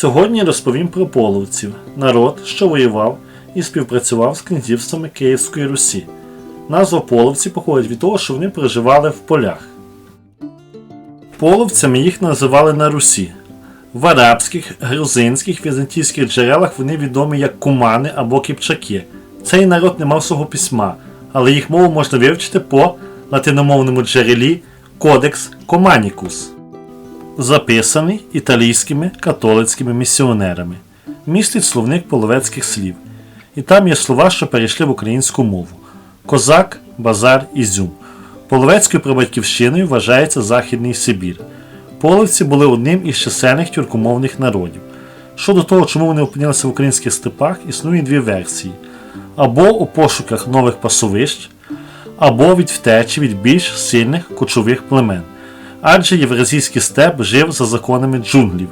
Сьогодні розповім про половців, народ, що воював і співпрацював з князівствами Київської Русі. Назва половці походить від того, що вони проживали в полях. Половцями їх називали на Русі. В арабських, грузинських, візантійських джерелах вони відомі як кумани або кіпчаки. Цей народ не мав свого письма, але їх мову можна вивчити по латиномовному джерелі Кодекс Команікус записаний італійськими католицькими місіонерами. Містить словник половецьких слів. І там є слова, що перейшли в українську мову: козак, базар, ізюм. Половецькою прабатьківщиною вважається Західний Сибір. Половці були одним із чисельних тюркомовних народів. Щодо того, чому вони опинилися в українських степах, існує дві версії: або у пошуках нових пасовищ, або від втечі від більш сильних кочових племен адже євразійський степ жив за законами джунглів.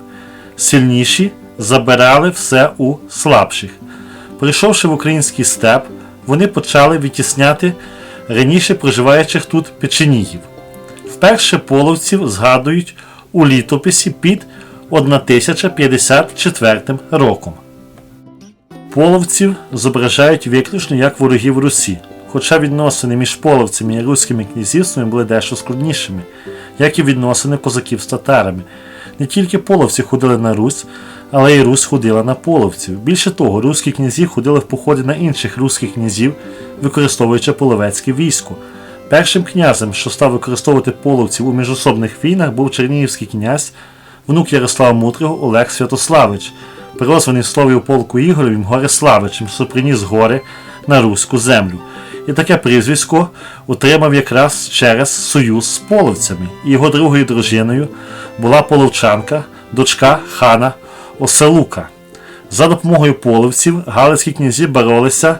Сильніші забирали все у слабших. Прийшовши в український степ, вони почали відтісняти раніше проживаючих тут печенігів. Вперше половців згадують у літописі під 1054 роком. Половців зображають виключно як ворогів Русі, хоча відносини між половцями і руськими князівствами були дещо складнішими, як і відносини козаків з татарами. Не тільки половці ходили на Русь, але й Русь ходила на половців. Більше того, руські князі ходили в походи на інших руських князів, використовуючи половецьке військо. Першим князем, що став використовувати половців у міжособних війнах, був чернігівський князь, внук Ярослава Мудрого Олег Святославич, прирозваний в слові полку Ігоревім Гориславичем, що приніс гори на руську землю. І таке прізвисько отримав якраз через союз з половцями. І його другою дружиною була половчанка, дочка хана Оселука. За допомогою половців галицькі князі боролися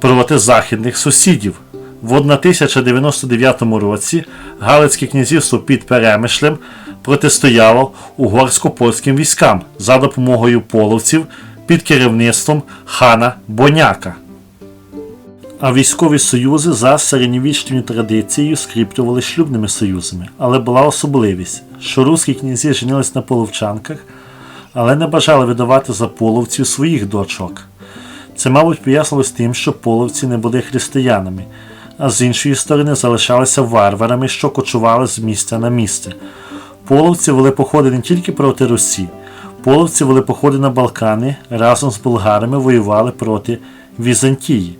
проти західних сусідів. В 1099 році Галицьке князівство під Перемишлем протистояло угорсько-польським військам за допомогою половців під керівництвом хана Боняка. А військові союзи за середньовічною традицією скріплювали шлюбними союзами, але була особливість, що руські князі женились на половчанках, але не бажали видавати за половців своїх дочок. Це, мабуть, пояснилось тим, що половці не були християнами, а з іншої сторони залишалися варварами, що кочували з місця на місце. Половці вели походи не тільки проти Русі, половці вели походи на Балкани разом з болгарами воювали проти Візантії.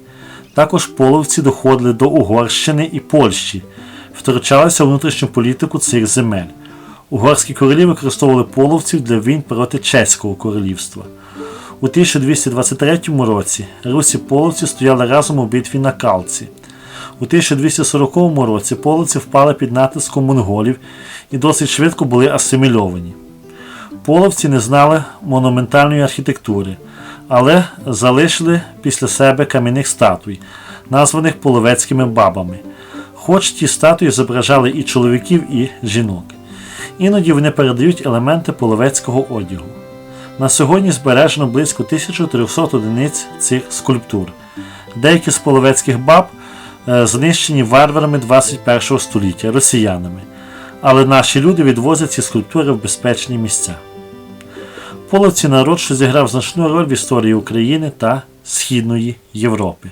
Також половці доходили до Угорщини і Польщі, втручалися у внутрішню політику цих земель. Угорські королі використовували половців для війн проти Чеського королівства. У 1223 році Русі половці стояли разом у битві на Калці. У 1240 році половці впали під натиском монголів і досить швидко були асимільовані. Половці не знали монументальної архітектури, але залишили після себе кам'яних статуй, названих половецькими бабами. Хоч ті статуї зображали і чоловіків, і жінок. Іноді вони передають елементи половецького одягу. На сьогодні збережено близько 1300 одиниць цих скульптур. Деякі з половецьких баб е, знищені варварами 21 століття росіянами. Але наші люди відвозять ці скульптури в безпечні місця. Половці народ, що зіграв значну роль в історії України та Східної Європи.